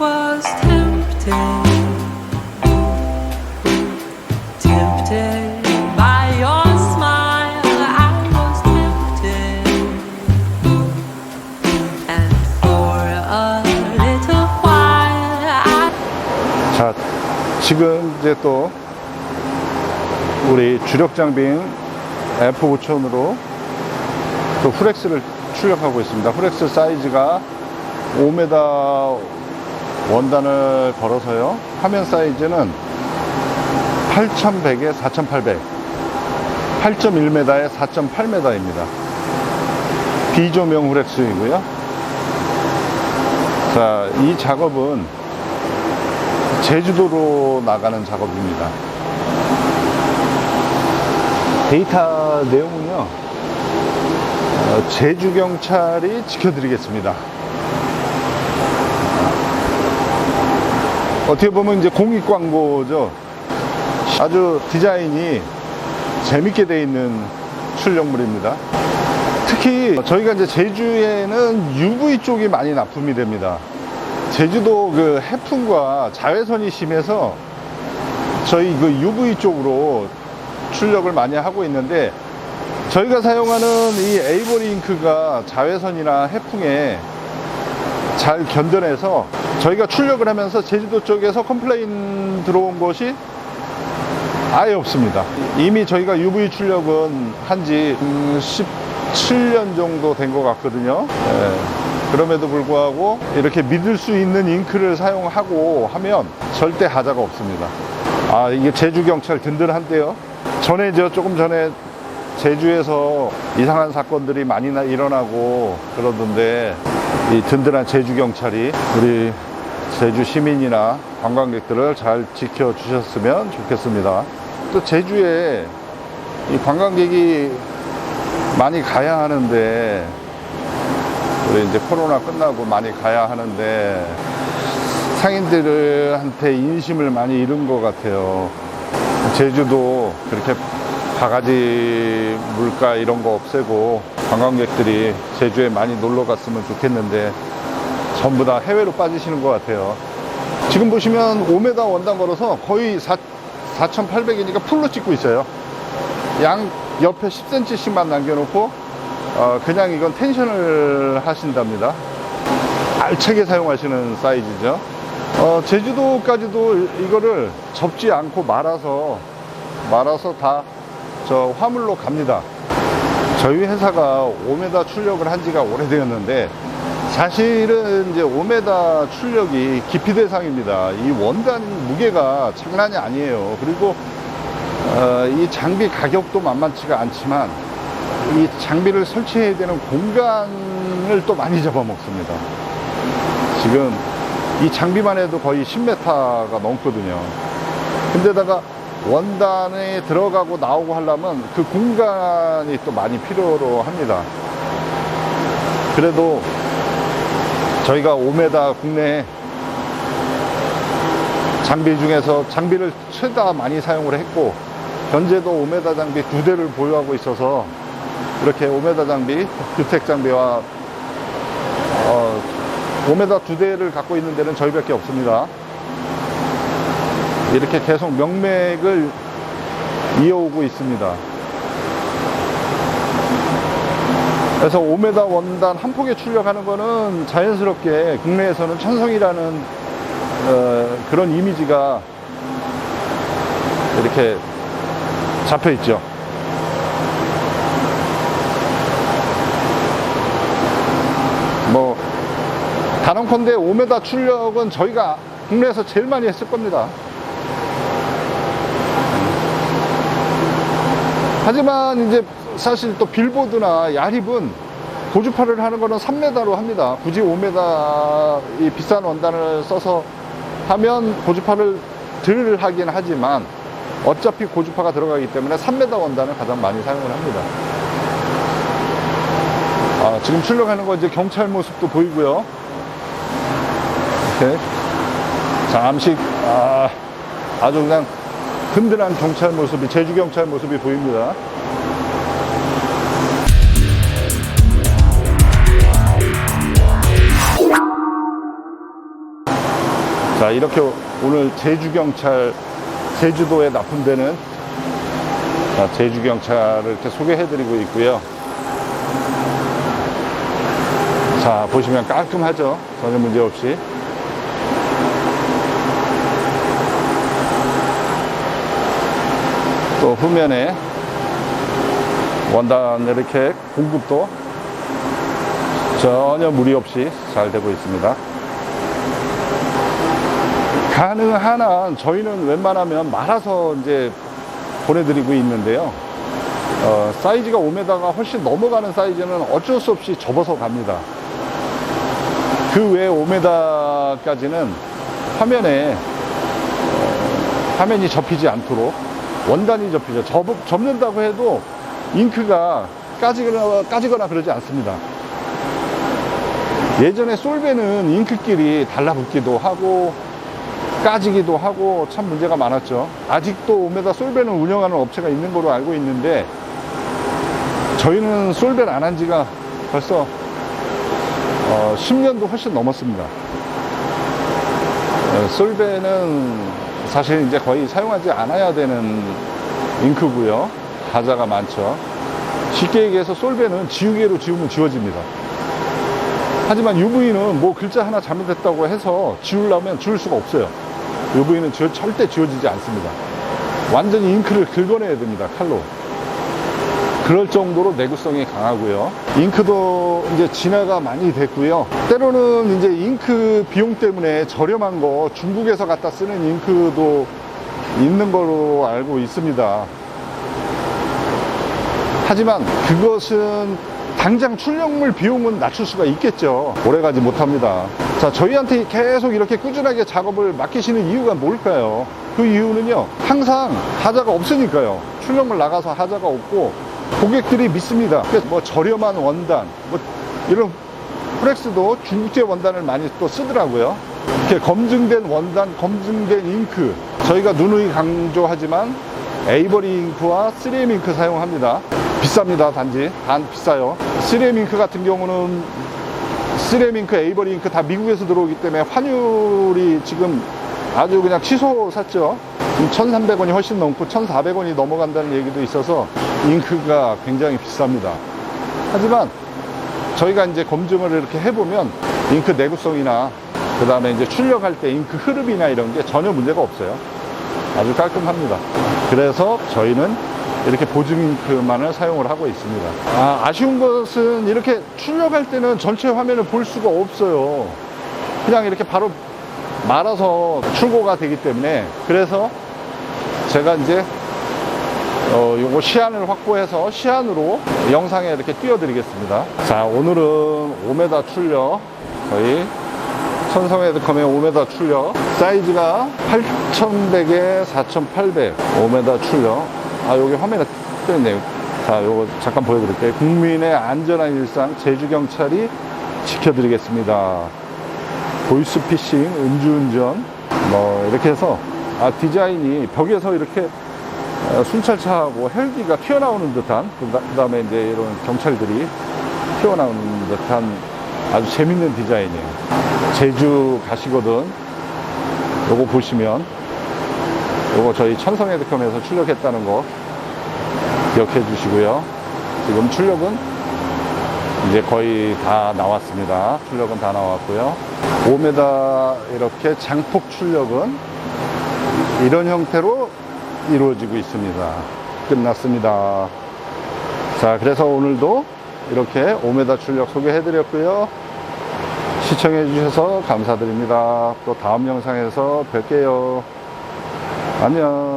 was tempted, and for a little while I. 자, 지금 이제 또 우리 주력 장비인 F5000으로 또 후렉스를 출력하고 있습니다. 후렉스 사이즈가 5m 원단을 걸어서요. 화면 사이즈는 8100에 4800, 8.1m에 4.8m입니다. 비조명 후렉스이고요. 자, 이 작업은 제주도로 나가는 작업입니다. 데이터 내용은요, 어, 제주경찰이 지켜드리겠습니다. 어떻게 보면 이제 공익 광고죠. 아주 디자인이 재밌게 돼 있는 출력물입니다. 특히 저희가 이제 제주에는 UV 쪽이 많이 납품이 됩니다. 제주도 그 해풍과 자외선이 심해서 저희 그 UV 쪽으로 출력을 많이 하고 있는데 저희가 사용하는 이 에이보리 잉크가 자외선이나 해풍에 잘 견뎌내서 저희가 출력을 하면서 제주도 쪽에서 컴플레인 들어온 것이 아예 없습니다. 이미 저희가 UV 출력은 한지 17년 정도 된 것 같거든요. 예. 그럼에도 불구하고 이렇게 믿을 수 있는 잉크를 사용하고 하면 절대 하자가 없습니다. 아, 이게 제주 경찰 든든한데요. 전에 저 조금 전에 제주에서 이상한 사건들이 많이 나- 일어나고 그러던데 이 든든한 제주 경찰이 우리 제주 시민이나 관광객들을 잘 지켜주셨으면 좋겠습니다. 또 제주에 이 관광객이 많이 가야 하는데 우리 이제 코로나 끝나고 많이 가야 하는데 상인들한테 인심을 많이 잃은 것 같아요. 제주도 그렇게 바가지 물가 이런 거 없애고 관광객들이 제주에 많이 놀러 갔으면 좋겠는데 전부 다 해외로 빠지시는 것 같아요. 지금 보시면 5m 원단 걸어서 거의 4, 4,800이니까 풀로 찍고 있어요. 양 옆에 10cm씩만 남겨놓고 어, 그냥 이건 텐션을 하신답니다. 알차게 사용하시는 사이즈죠. 어, 제주도까지도 이거를 접지 않고 말아서 말아서 다 저 화물로 갑니다. 저희 회사가 5m 출력을 한 지가 오래되었는데 사실은 이제 5m 출력이 기피 대상입니다. 이 원단 무게가 장난이 아니에요. 그리고 어, 이 장비 가격도 만만치가 않지만 이 장비를 설치해야 되는 공간을 또 많이 잡아먹습니다. 지금 이 장비만 해도 거의 10m가 넘거든요. 근데다가 원단에 들어가고 나오고 하려면 그 공간이 또 많이 필요로 합니다. 그래도 저희가 5m 국내 장비 중에서 장비를 최다 많이 사용을 했고 현재도 5m 장비 두 대를 보유하고 있어서 이렇게 5m 장비, 규택 장비와 어, 5m 두 대를 갖고 있는 데는 저희밖에 없습니다. 이렇게 계속 명맥을 이어오고 있습니다. 그래서 5m 원단 한 폭에 출력하는 거는 자연스럽게 국내에서는 천성이라는 어, 그런 이미지가 이렇게 잡혀 있죠. 뭐 단언컨대 5m 출력은 저희가 국내에서 제일 많이 했을 겁니다. 하지만 이제 사실 또 빌보드나 야립은 고주파를 하는 거는 3m로 합니다. 굳이 5m 이 비싼 원단을 써서 하면 고주파를 덜 하긴 하지만 어차피 고주파가 들어가기 때문에 3m 원단을 가장 많이 사용을 합니다. 아, 지금 출력하는 거 이제 경찰 모습도 보이고요. 이렇게 잠시 아, 아주 그냥 든든한 경찰 모습이 제주 경찰 모습이 보입니다. 자, 이렇게 오늘 제주 경찰, 제주도에 납품되는 자, 제주 경찰을 이렇게 소개해드리고 있고요. 자, 보시면 깔끔하죠? 전혀 문제 없이. 또 후면에 원단 이렇게 공급도 전혀 무리 없이 잘 되고 있습니다. 가능한 한 저희는 웬만하면 말아서 이제 보내드리고 있는데요. 어, 사이즈가 5m가 훨씬 넘어가는 사이즈는 어쩔 수 없이 접어서 갑니다. 그 외 5m까지는 화면에 어, 화면이 접히지 않도록 원단이 접히죠. 접, 접는다고 해도 잉크가 까지거나, 까지거나 그러지 않습니다. 예전에 솔베는 잉크끼리 달라붙기도 하고 까지기도 하고 참 문제가 많았죠. 아직도 5m 솔베는 운영하는 업체가 있는 걸로 알고 있는데 저희는 솔베를 안 한 지가 벌써 어, 10년도 훨씬 넘었습니다. 어, 솔베는 사실 이제 거의 사용하지 않아야 되는 잉크고요. 가자가 많죠. 쉽게 얘기해서 솔베는 지우개로 지우면 지워집니다. 하지만 UV는 뭐 글자 하나 잘못했다고 해서 지우려면 지울 수가 없어요. UV는 절대 지워지지 않습니다. 완전히 잉크를 긁어내야 됩니다. 칼로. 그럴 정도로 내구성이 강하고요. 잉크도 이제 진화가 많이 됐고요. 때로는 이제 잉크 비용 때문에 저렴한 거 중국에서 갖다 쓰는 잉크도 있는 걸로 알고 있습니다. 하지만 그것은 당장 출력물 비용은 낮출 수가 있겠죠. 오래 가지 못합니다. 자, 저희한테 계속 이렇게 꾸준하게 작업을 맡기시는 이유가 뭘까요? 그 이유는요, 항상 하자가 없으니까요. 출력물 나가서 하자가 없고, 고객들이 믿습니다. 그래서 뭐 저렴한 원단, 뭐 이런 프렉스도 중국제 원단을 많이 또 쓰더라고요. 이렇게 검증된 원단, 검증된 잉크. 저희가 누누이 강조하지만 에이버리 잉크와 3M 잉크 사용합니다. 비쌉니다, 단지. 단 비싸요. 3M 잉크 같은 경우는 3M 잉크, 에이버리 잉크 다 미국에서 들어오기 때문에 환율이 지금 아주 그냥 치솟 샀죠. 지금 1,300원이 훨씬 넘고 1,400원이 넘어간다는 얘기도 있어서 잉크가 굉장히 비쌉니다. 하지만 저희가 이제 검증을 이렇게 해보면 잉크 내구성이나 그 다음에 이제 출력할 때 잉크 흐름이나 이런 게 전혀 문제가 없어요. 아주 깔끔합니다. 그래서 저희는 이렇게 보증 잉크만을 사용을 하고 있습니다. 아, 아쉬운 것은 이렇게 출력할 때는 전체 화면을 볼 수가 없어요. 그냥 이렇게 바로 말아서 출고가 되기 때문에 그래서 제가 이제 어, 요거 시안을 확보해서 시안으로 영상에 이렇게 띄워드리겠습니다. 자, 오늘은 5m 출력. 저희 천성헤드컴의 5m 출력. 사이즈가 8100에 4800 5m 출력. 아 여기 화면에 뜨네요. 자 요거 잠깐 보여드릴게요. 국민의 안전한 일상 제주경찰이 지켜드리겠습니다 보이스피싱 음주운전 뭐 이렇게 해서 아 디자인이 벽에서 이렇게 어, 순찰차하고 헬기가 튀어나오는 듯한 그 다음에 이제 이런 경찰들이 튀어나오는 듯한 아주 재밌는 디자인이에요. 제주 가시거든. 요거 보시면 요거 저희 천성헤드컴에서 출력했다는 거 기억해 주시고요. 지금 출력은 이제 거의 다 나왔습니다. 출력은 다 나왔고요. 5m 이렇게 장폭 출력은 이런 형태로 이루어지고 있습니다. 끝났습니다. 자, 그래서 오늘도 이렇게 5m 출력 소개해 드렸고요. 시청해 주셔서 감사드립니다. 또 다음 영상에서 뵐게요. 안녕.